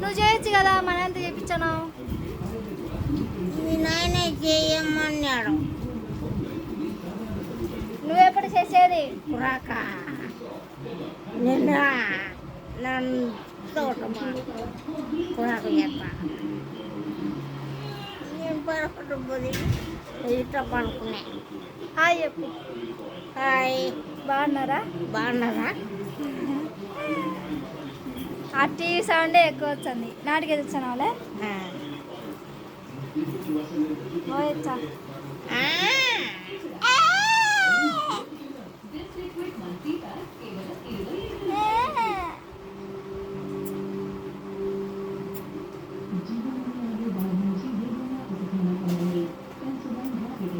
నువ్వు చేయొచ్చు కదా మన ఎంత చేయించాను మీ నాయన చేయమన్నాడు. నువ్వెప్పుడు చేసేది? కురాక. నిన్న నన్ను తోటమాడు కురాక చేస్తా. నేను పరపడు పోయి ఇట్ట పడుకునే. హాయ్ చెప్పు. హాయ్. బాగున్నారా? బాగున్నారా? ఆ టీవీ సౌండే ఎక్కువ వచ్చింది. నాటికి వచ్చాను వాళ్ళే.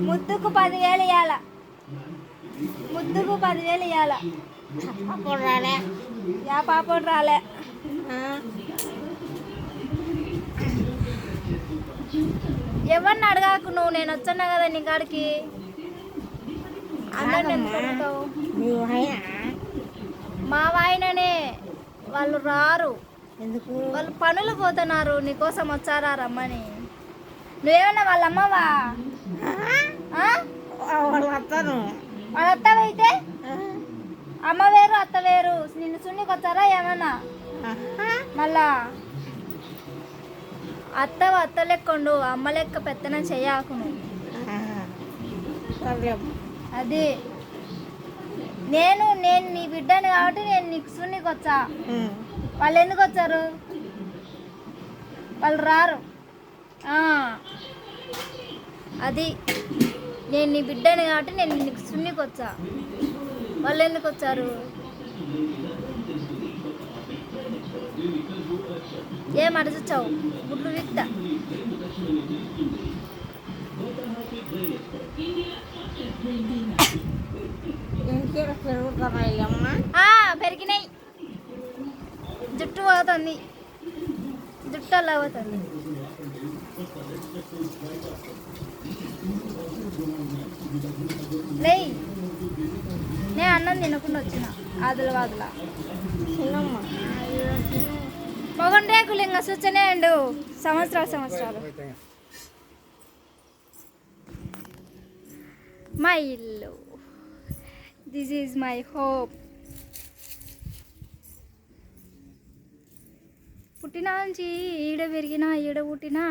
ముద్దుకు పదివేలు ఇవ్వాల ముద్దుకు పదివేలు ఇవ్వాల యా పాపడు రాలే. ఎవరిని అడగాకు నువ్వు? నేను వచ్చాను కదా నీ కాడికి? మీ వాయిననే. వాళ్ళు రారు. ఎందుకు? వాళ్ళు పనులు పోతున్నారు. నీకోసం వచ్చారా రమ్మని. నువ్వేమన్నా వాళ్ళ అమ్మవా? వాళ్ళు వస్తాను వాళ్ళ అత్తవైతే. అమ్మ వేరు అత్త వేరు. నిన్ను సున్నికి వచ్చారా ఏమన్నా. మళ్ళా అత్త అత్త లెక్కండు అమ్మ లెక్క పెత్తనం. సర్లే అది నేను నేను నీ బిడ్డని కాబట్టి నేను నీకు సున్నికి వచ్చా. వాళ్ళు ఎందుకు వచ్చారు? వాళ్ళు రారు. అది నేను నీ బిడ్డని కాబట్టి నేను నీకు సున్నికి వచ్చా. వాళ్ళు ఎందుకు వచ్చారు? ఏం అడుగుచ్చావు గుడ్లు విక్తా పెరిగినాయి. జుట్టు పోతుంది. జుట్టు అలా పోతుంది. లేయ్. నేను అన్నం తినకుండా వచ్చిన. ఆదుల వాదుల చిన్నమ్మ మొగం రేకులు ఇంకా సూచనే అండు సంవత్సరాలు సంవత్సరాలు. మా ఇల్లు. దిస్ ఈజ్ మై హోప్ పుట్టిన నుంచి ఈడ పెరిగినా ఈడ పుట్టినా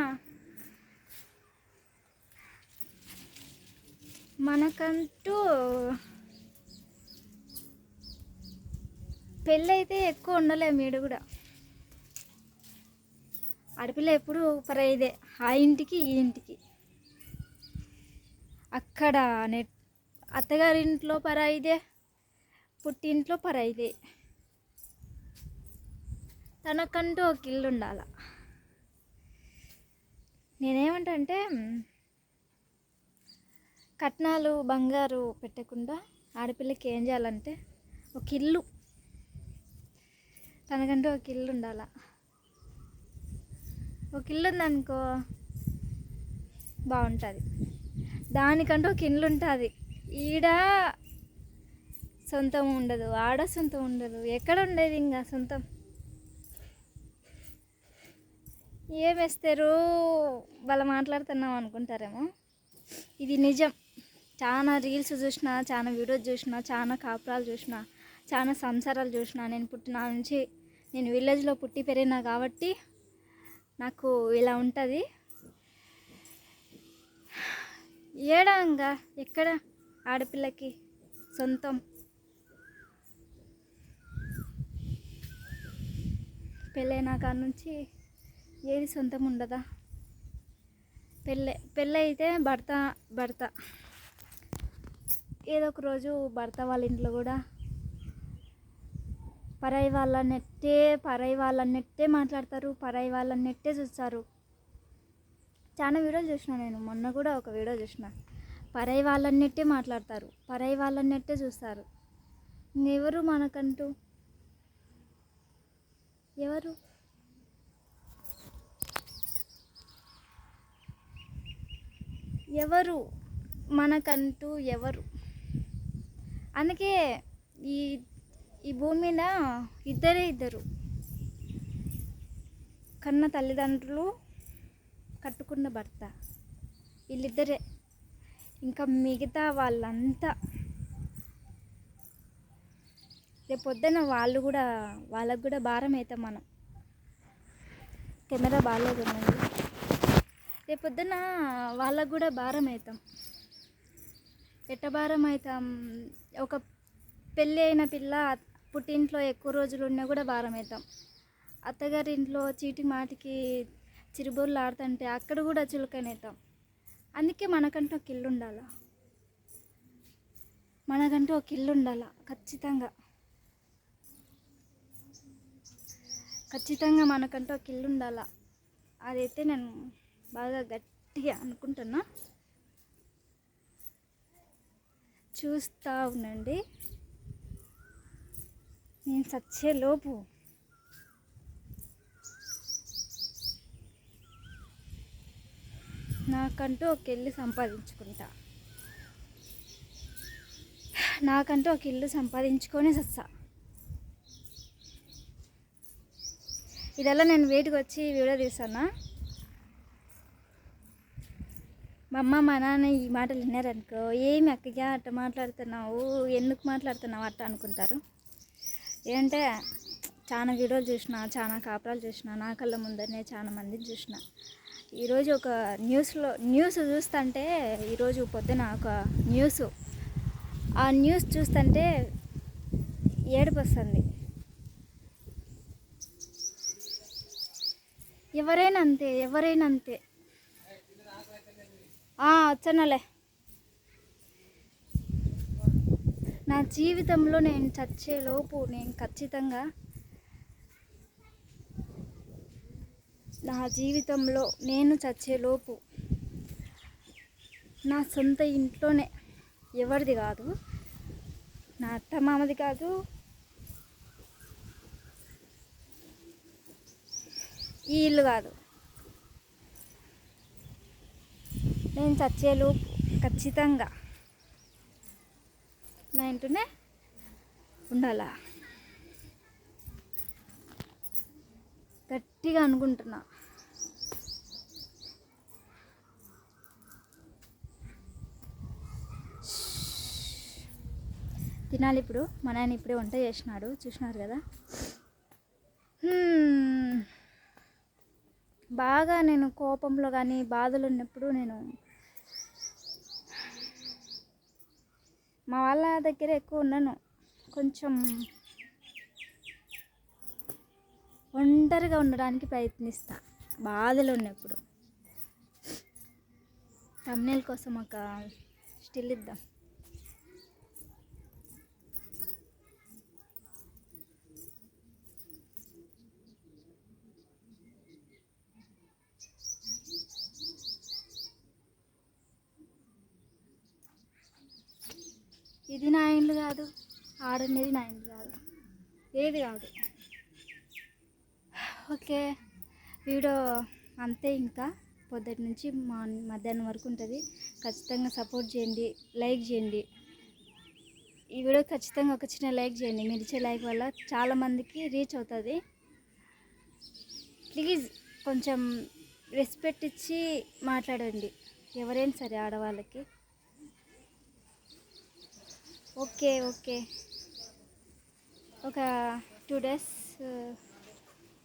మనకంటూ పెళ్ళైతే ఎక్కువ ఉండలేము ఈడ కూడా. ఆడపిల్ల ఎప్పుడు పరైదే ఆ ఇంటికి ఈ ఇంటికి. అక్కడ నెట్ అత్తగారింట్లో పరాయిదే పుట్టింట్లో పరాయిదే తనకంటూ ఒక ఇల్లు ఉండాల. నేనేమంటా అంటే కట్నాలు బంగారు పెట్టకుండా ఆడపిల్లకి ఏం చేయాలంటే ఒక ఇల్లు. తనకంటూ ఒక ఇల్లు ఉండాల. ఒక ఇల్లు ఉందనుకో బాగుంటుంది. దానికంటూ ఒక ఇల్లు ఉంటుంది. ఈడ సొంతం ఉండదు ఆడ సొంతం ఉండదు ఎక్కడ ఉండేది ఇంకా సొంతం? ఏం వేస్తారు? వాళ్ళు మాట్లాడుతున్నాం అనుకుంటారేమో. ఇది నిజం. చాలా రీల్స్ చూసిన చాలా వీడియోస్ చూసిన చాలా కాపురాలు చూసిన చాలా సంసారాలు చూసిన నేను పుట్టిన నుంచి నేను విలేజ్లో పుట్టి పెరిగినా కాబట్టి నాకు ఇలా ఉంటుంది. ఏడంగా ఎక్కడ ఆడపిల్లకి సొంతం? పెళ్ళైన కాడ నుంచి ఏది సొంతం ఉండదా? పెళ్ళి పెళ్ళి అయితే భర్త భర్త. ఏదో ఒక రోజు భర్త వాళ్ళ ఇంట్లో కూడా పరాయి వాళ్ళన్నట్టే పరాయి వాళ్ళన్నట్టే మాట్లాడతారు పరాయి వాళ్ళన్నట్టే చూస్తారు. చాలా వీడియోలు చూసిన నేను మొన్న కూడా ఒక వీడియో చూసిన. పరాయి వాళ్ళన్నట్టే మాట్లాడతారు పరాయి వాళ్ళన్నట్టే చూస్తారు. ఎవరు మనకంటూ? ఎవరు? ఎవరు మనకంటూ ఎవరు? అందుకే ఈ ఈ భూమి మీద ఇద్దరే ఇద్దరు. కన్న తల్లిదండ్రులు కట్టుకున్న భర్త. వీళ్ళిద్దరే. ఇంకా మిగతా వాళ్ళంతా రేపొద్దున పొద్దున వాళ్ళు కూడా వాళ్ళకు కూడా భారం అవుతాం మనం. కెమెరా బాగాలేదు ఉందండి రేపు పొద్దున వాళ్ళకు కూడా భారం అవుతాం ఎట్ట భారం అవుతాం ఒక పెళ్ళి అయిన పిల్ల పుట్టింట్లో ఎక్కువ రోజులు ఉన్నా కూడా భారం అవుతాం అత్తగారి ఇంట్లో చీటి మాటికి చిరుబుర్లు ఆడుతుంటే అక్కడ కూడా చులకనవుతాం అందుకే మనకంటూ ఒక ఇల్లు ఉండాలా? మనకంటూ ఒక ఇల్లు ఉండాలా? ఖచ్చితంగా. ఖచ్చితంగా మనకంటూ ఒక ఇల్లు ఉండాలా? అదైతే నేను బాగా గట్టిగా అనుకుంటున్నా. చూస్తూ ఉండండి. నేను చచ్చే లోపు. నాకంటూ ఒక ఇల్లు సంపాదించుకుంటా. నాకంటూ ఒక ఇల్లు సంపాదించుకొని సస్సా ఇదెలా నేను వేటికి వచ్చి వీడియో తీసానా మా అమ్మ మా నాన్న ఈ మాటలు విన్నారనుకో ఏమి అక్కగా అట్ట మాట్లాడుతున్నావు? ఎందుకు మాట్లాడుతున్నావు? అట్ట అనుకుంటారు. ఏంటంటే చాలా వీడియోలు చూసిన చాలా కాపురాలు చూసిన నా కళ్ళ ముందరనే చాలా మందిని చూసిన. ఈరోజు ఒక న్యూస్లో న్యూస్ చూస్తుంటే ఈరోజు పొద్దున ఒక న్యూస్. ఆ న్యూస్ చూస్తుంటే ఏడుపు వస్తుంది ఎవరైనా అంతే ఎవరైనా అంతే. వచ్చానలే. నా జీవితంలో నేను చచ్చేలోపు నేను ఖచ్చితంగా నా జీవితంలో నేను చచ్చేలోపు నా సొంత ఇంట్లోనే ఎవరిది కాదు నా అత్త మామది కాదు ఈ ఇల్లు కాదు. నేను చచ్చేలోపు ఖచ్చితంగా నా ఇంటనే ఉండాలా? గట్టిగా అనుకుంటున్నా. తినాలి ఇప్పుడు. మా నాయన ఇప్పుడే వంట చేసినాడు. చూసినారు కదా? బాగా నేను కోపంలో కానీ బాధలు ఉన్నప్పుడు నేను మా వాళ్ళ దగ్గర ఎక్కువ ఉన్నాను కొంచెం ఒంటరిగా ఉండడానికి ప్రయత్నిస్తా. బాధలు ఉన్నప్పుడు. తమ్నేల్ కోసం ఒక స్టిల్ ఇద్దాం. ఇది నా ఇండ్లు కాదు ఆడనేది నా ఇండ్లు కాదు. ఏది కాదు. ఓకే వీడియో అంతే ఇంకా. పొద్దుటి నుంచి మా మధ్యాహ్నం వరకు ఉంటుంది. ఖచ్చితంగా సపోర్ట్ చేయండి లైక్ చేయండి. ఈ వీడియో ఖచ్చితంగా ఒక చిన్న లైక్ చేయండి. మీరు ఇచ్చే లైక్ వల్ల చాలామందికి రీచ్ అవుతుంది. ప్లీజ్ కొంచెం రెస్పెక్ట్ ఇచ్చి మాట్లాడండి. ఎవరైనా సరే ఆడవాళ్ళకి. Okay okay. ఒక టూ డేస్